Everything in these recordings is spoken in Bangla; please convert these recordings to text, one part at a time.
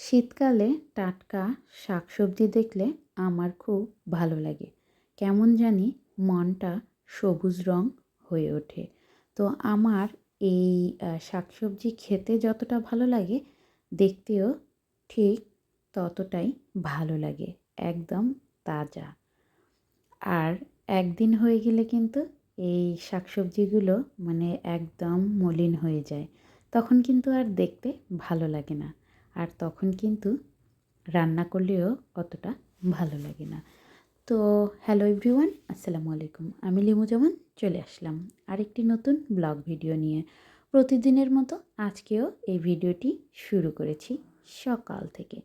শীতকালে টাটকা শাকসবজি দেখলে আমার খুব ভালো লাগে। কেমন জানি মনটা সবুজ রং হয়ে ওঠে। তো আমার এই শাকসবজি খেতে যতটা ভালো লাগে, দেখতেও ঠিক ততটাই ভালো লাগে, একদম তাজা। আর একদিন হয়ে গেলে কিন্তু এই শাকসবজিগুলো মানে একদম মলিন হয়ে যায়। তখন কিন্তু আর দেখতে ভালো লাগে না। আর তখন কিন্তু রান্না করলেও অতটা ভালো লাগে না। তো হ্যালো এভরিওয়ান আসসালামু আলাইকুম। আমি লিমু জামান চলে আসলাম আরেকটি নতুন ব্লগ ভিডিও নিয়ে। প্রতিদিনের মতো আজকেও এই ভিডিওটি শুরু করেছি সকাল থেকে।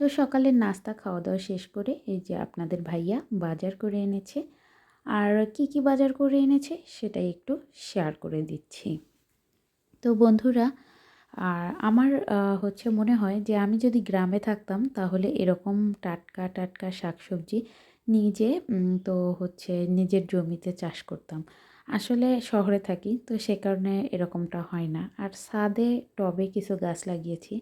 তো সকালের নাস্তা খাওয়া দাওয়া শেষ করে এই যে আপনাদের ভাইয়া বাজার করে এনেছে। আর কি কি বাজার করে এনেছে সেটাই একটু শেয়ার করে দিচ্ছি। তো বন্ধুরা আর আমার হচ্ছে মনে হয় যে আমি যদি গ্রামে থাকতাম তাহলে এরকম টাটকা টাটকা শাকসবজি নিজে তো হচ্ছে নিজের জমিতে চাষ করতাম। আসলে শহরে থাকি তো সে কারণে এরকমটা হয় না। আর ছাদে টবে কিছু গাছ লাগিয়েছি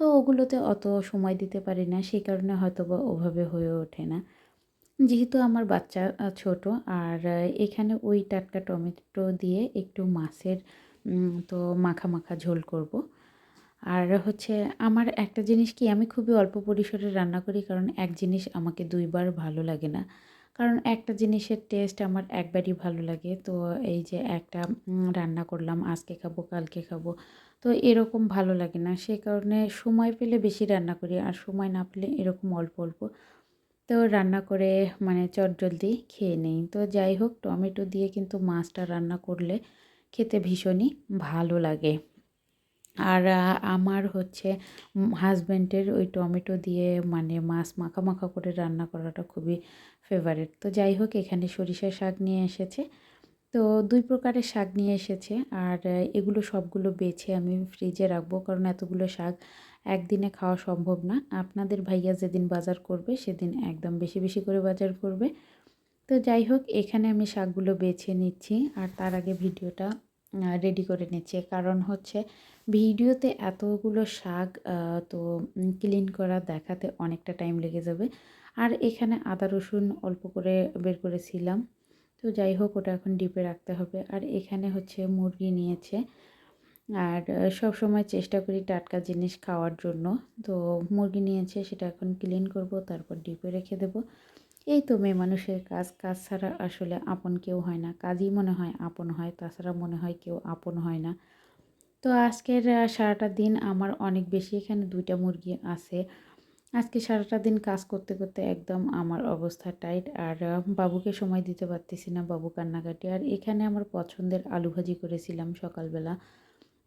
তো ওগুলোতে অত সময় দিতে পারি না সেই কারণে হয়তো বা ওভাবে হয়ে ওঠে না। যেহেতু আমার বাচ্চা ছোট আর এখানে ওই টাটকা টমেটো দিয়ে একটু মাছের তো মাখা মাখা ঝোল করব। আর হচ্ছে আমার একটা জিনিস কি, আমি খুবই অল্প পরিসরে রান্না করি কারণ এক জিনিস আমাকে দুইবার ভালো লাগে না। কারণ একটা জিনিসের টেস্ট আমার একবারই ভালো লাগে। তো এই যে একটা রান্না করলাম, আজকে খাব, কালকে খাব, তো এরকম ভালো লাগে না। সে কারণে সময় পেলে বেশি রান্না করি আর সময় না পেলে এরকম অল্প অল্প। তো রান্না করে মানে চটজলদি খেয়ে নেই। তো যাই হোক, টমেটো দিয়ে কিন্তু মাছটা রান্না করলে খেতে ভীষণই ভালো লাগে। আর আমার হচ্ছে হাজব্যান্ডের ওই টমেটো দিয়ে মানে মাছ মাখা মাখা করে রান্না করাটা খুবই ফেভারিট তো যাই হোক, এখানে সরিষা শাক নিয়ে এসেছে। তো দুই প্রকারের শাক নিয়ে এসেছে। আর এগুলো সবগুলো বেছে আমি ফ্রিজে রাখব। কারণ এতগুলো শাক একদিনে খাওয়া সম্ভব না। আপনাদের ভাইয়া যেদিন বাজার করবে, সেদিন একদম বেশি বেশি করে বাজার করবে। তো যাই হোক, এখানে আমি শাকগুলো বেছে নিচ্ছি আর তার আগে ভিডিওটা রেডি করে নিচ্ছি। কারণ হচ্ছে ভিডিওতে এতগুলো শাক তো ক্লিন করা দেখাতে অনেকটা টাইম লেগে যাবে। আর এখানে আদা রসুন অল্প করে বের করেছিলাম। তো যাই হোক, ওটা এখন ডিপে রাখতে হবে। আর এখানে হচ্ছে মুরগি নিয়েছে। আর সব সময় চেষ্টা করি টাটকা জিনিস খাওয়ার জন্য। তো মুরগি নিয়েছে, সেটা এখন ক্লিন করব, তারপর ডিপে রেখে দেব। এই তো মেয়ে মানুষের কাজ কাজ ছাড়া আসলে আপন কেউ হয় না। কাজই মনে হয় আপন হয়, তাছাড়া মনে হয় কেউ আপন হয় না। তো আজকের সারাটা দিন আমার অনেক বেশি এখানে দুইটা মুরগি আছে। আজকে সারাটা দিন কাজ করতে করতে একদম আমার অবস্থা টাইট। আর বাবুকে সময় দিতে পারতেছি না বাবু কান্নাকাটি। আর এখানে আমার পছন্দের আলু ভাজি করেছিলাম সকালবেলা।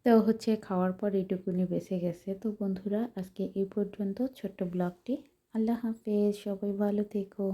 তো হচ্ছে খাওয়ার পর এইটুকুনি বেঁচে গেছে। তো বন্ধুরা, আজকে এই পর্যন্ত ছোট্ট ব্লগটি। আল্লাহ হাফেজ, সবাই ভালো থেকো।